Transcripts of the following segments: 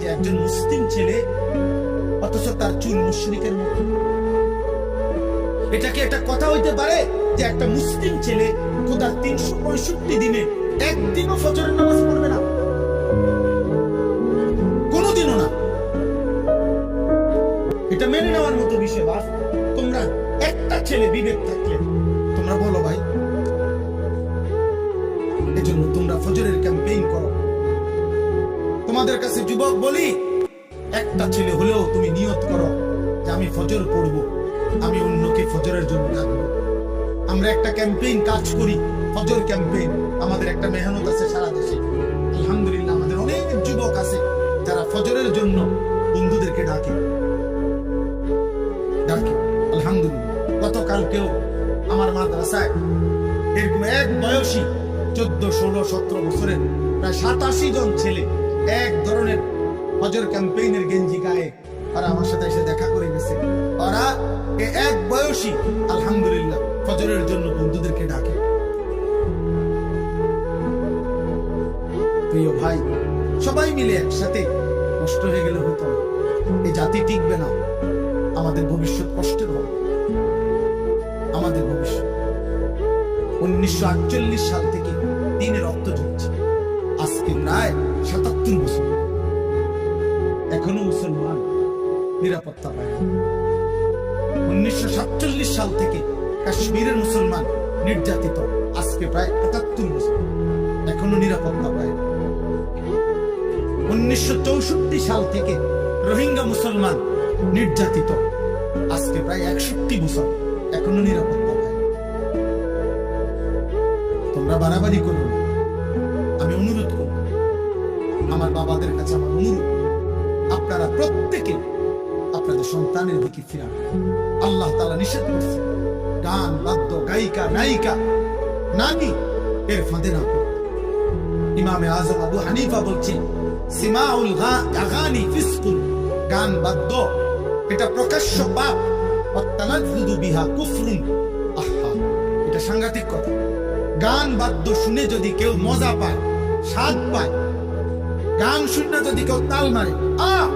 যে একজন মুসলিম ছেলে, অথচ তার চুল মুশরিকের মতো। এটা কি একটা কথা হইতে পারে যে একটা মুসলিম ছেলে খোদার তিনশো পঁয়ষট্টি দিনে একদিনও ফজরের নামাজ পড়বে না? কোনোদিনও না। এটা মেনে নেওয়ার মতো বিষয়, বাস। তোমরা একটা ছেলে বিবেক থাকলে, তোমরা বলো ভাই, এজন্য তোমরা ফজরের ক্যাম্পেইন করো। তোমাদের কাছে যুবক বলি, একটা ছেলে হলেও তুমি নিয়ত করো যে আমি ফজর পড়ব, আমি অন্যকে ফজরের জন্য ডাকবো। আমরা একটা ক্যাম্পেইন কাজ করি, ফজর ক্যাম্পেইন। আমাদের একটা মেহনত আছে সারা দেশে। আলহামদুলিল্লাহ, আমাদের অনেক যুবক আছে যারা ফজরের জন্য বন্ধুদেরকে ডাকে। ডাকে, আলহামদুলিল্লাহ। গতকালকেও আমার মাদ্রাসায় এরকম এক বয়সী চোদ্দ, ষোলো, সতেরো বছরের প্রায় সাতাশি জন ছেলে এক ধরনের ফজর ক্যাম্পেইনের গেঞ্জি গায়ে ওরা আমার সাথে এসে দেখা করে গেছে। এ এক বয়সী, আলহামদুলিল্লাহ, ফজরের জন্য বন্ধুদেরকে ডাকে। প্রিয় ভাই, সবাই মিলে একসাথে কষ্ট হয়ে গেলে হতো। এই জাতি টিকবে না। আমাদের ভবিষ্যৎ কষ্টের হবে। আমাদের ভবিষ্যৎ। উনিশশো আটচল্লিশ সাল থেকে নিরাপত্তা পায়। উনিশশো সাতচল্লিশ সাল থেকে কাশ্মীরের মুসলমান নির্যাতিত। আজকে প্রায় একাত্তর বছর। এখনও নিরাপত্তা পায়। উনিশশো চৌষট্টি সাল থেকে রোহিঙ্গা মুসলমান নির্যাতিত। আজকে প্রায় একষট্টি বছর এখনও নিরাপত্তা পায়। তোমরা বাড়াবাড়ি করো আমি অনুরোধ করব, আমার বাবাদের কাছে আমার অনুরোধ। সন্তানের দিকে ফিরান আল্লাহ তালা নিষেধ করছে। গান, বাদ্য, গায়িকা, নায়িকা নানি এর ফাঁদে না। ইমামে আজম আবু হানিফা বলছেন, সিমাউল গা- আগানি ফিসকুল গান, বাদ্য, এটা প্রকাশ্য পাপ। অত্যানাজুদু বিহা কুফরুন। আহা, এটা সাংঘাতিক কথা। গান, বাদ্য শুনে যদি কেউ মজা পায়, স্বাদ পায়, গান শুনে যদি কেউ তাল মারে আ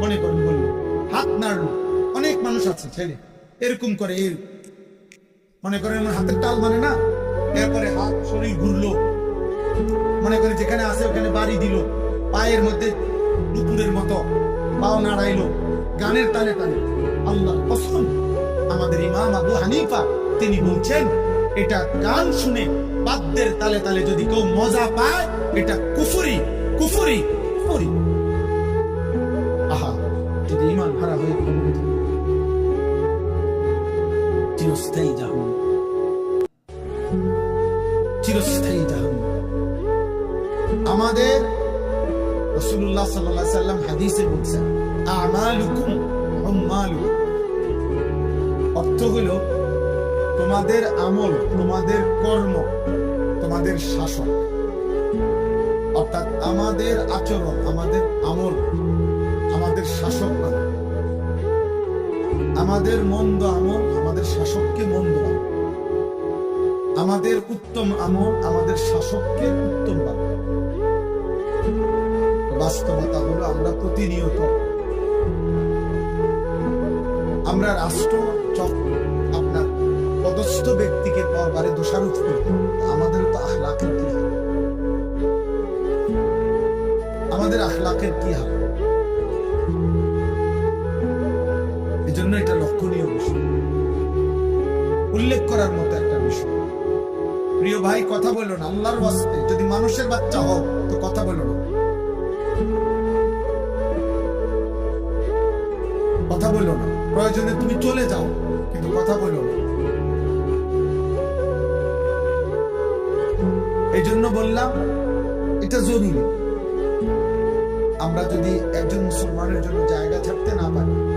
মনে করেন বলল হাত নাড়লো। অনেক মানুষ আছে ছেলে। এরকম করে এর মনে করেন হাতের টাল মানে না? এরপরে হাত শরীর ঘুরলো। মনে করে যেখানে আছে ওখানে বাড়ি দিল। পায়ের মধ্যে দুপুরের মতো পাও নাড়াইলো। গানের তালে তালে। আল্লাহ কসম, আমাদের ইমাম আবু হানিফা, তিনি বলছেন, এটা গান শুনে বাদ্যের তালে তালে যদি কেউ মজা পায়, এটা কুফুরি কুফুরি কুফুরি। চিরস্থায়ী জাহান চিরস্থায়ী জাহান আমাদের রসুল্লাহ সাল্লাহ সাল্লাম হাদিসে বলছেন, আমালুকুম উম্মালুকুম অর্থ হলো, তোমাদের আমল, তোমাদের কর্ম, তোমাদের শাসক অর্থাৎ আমাদের আচরণ, আমাদের আমল, আমাদের শাসক বানায়। আমাদের মন্দ আমল আমাদের শাসককে মন্দ আমাদের উত্তম আমল আমাদের শাসককে উত্তম। বাস্তবতা হলো আমরা প্রতিনিয়ত আমরা রাষ্ট্র চক্র, আপনার পদস্থ ব্যক্তিকে পরবারে দোষারোপ করি। আমাদের তো আখলাকের কি হাল? আমাদের আখলাকের কি হাল? জন্য এটা লক্ষণীয় বিষয়। উল্লেখ করার মতো একটা বিষয়। প্রিয় ভাই, কথা বলল না, আল্লাহর ওয়াস্তে। যদি মানুষের বাচ্চা হও, তো কথা বলো না। কথা বলো না। প্রয়োজনে তুমি চলে যাও, কিন্তু কথা বলো না। এই জন্য বললাম, এটা জরুরি। আমরা যদি একজন মুসলমানের জন্য জায়গা ছাড়তে না পারি